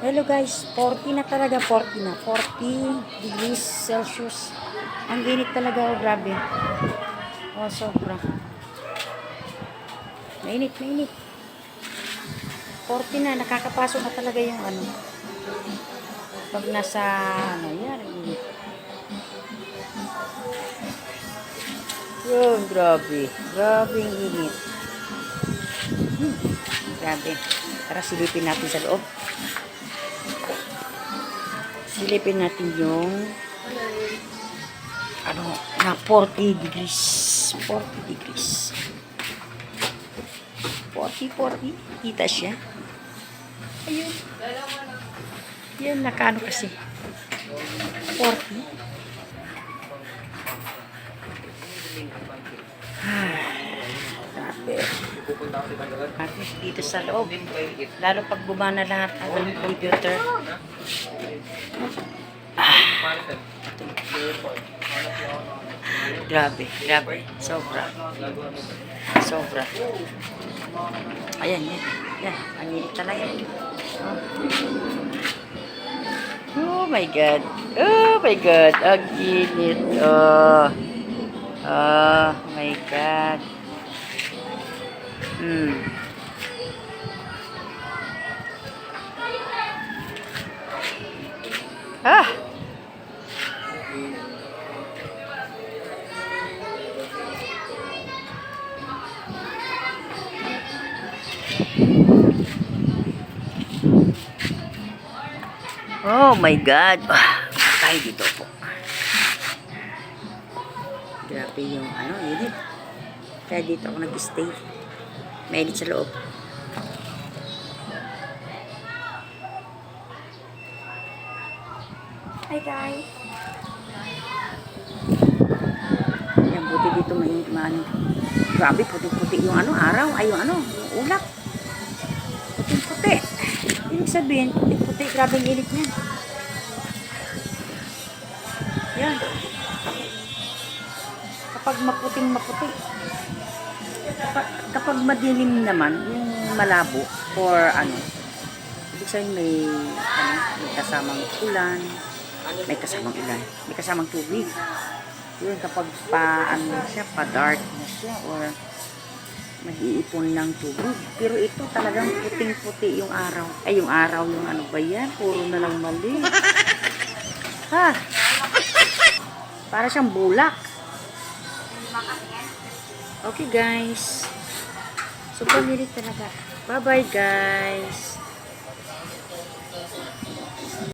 Hello guys, 40 na talaga, 40 na. 40 degrees Celsius. Ang init talaga, oh, grabe. Oh, sobra. Mainit, mainit. 40 na, nakakapasok na talaga yung ano. Pag nasa, ano yan. Yun, grabe. Grabe yung init. Hmm, grabe. Tara, silipin natin sa loob. Silipin natin yung ano, na 40 degrees. 40 degrees. 40, 40. Kita siya. Ayun. Yan, nakaano kasi. 40. Ah, Grabe. At dito sa loob. Lalo pag gumana lahat ng computer. Grabe, grabe. Sobra. Sobra. Ayan, yan. Yan, ang init talaga. Oh. oh my God. Oh my God. Ang init. Oh. Oh my God. Hmm. Ah! Oh my God. Ah, tayo dito po. Grabe yung ano, init. Kaya dito ako nag-stay. Mainit sa loob. Hi guys. Yan, buti dito may maano. Grabe, puti-puti yung ano, araw. Ay, yung ano, yung ulap. Puting-puti. Ibig sabihin, puti-puti. Grabe yung init niyan. Yan. Kapag maputing maputi. Kapag, kapag madilim naman, yung malabo, or ano, ibig sabihin may, ano, may kasamang ulan, may kasamang ulan, may kasamang tubig. Yun, kapag pa, ano siya, pa dark na siya, or mag-iipon ng tubig. Pero ito talagang puting-puti yung araw. Ay, yung araw, yung ano ba yan? Puro na lang mali. Ha? Para siyang bulak. Okay, guys. Sobrang init talaga. Bye-bye, guys.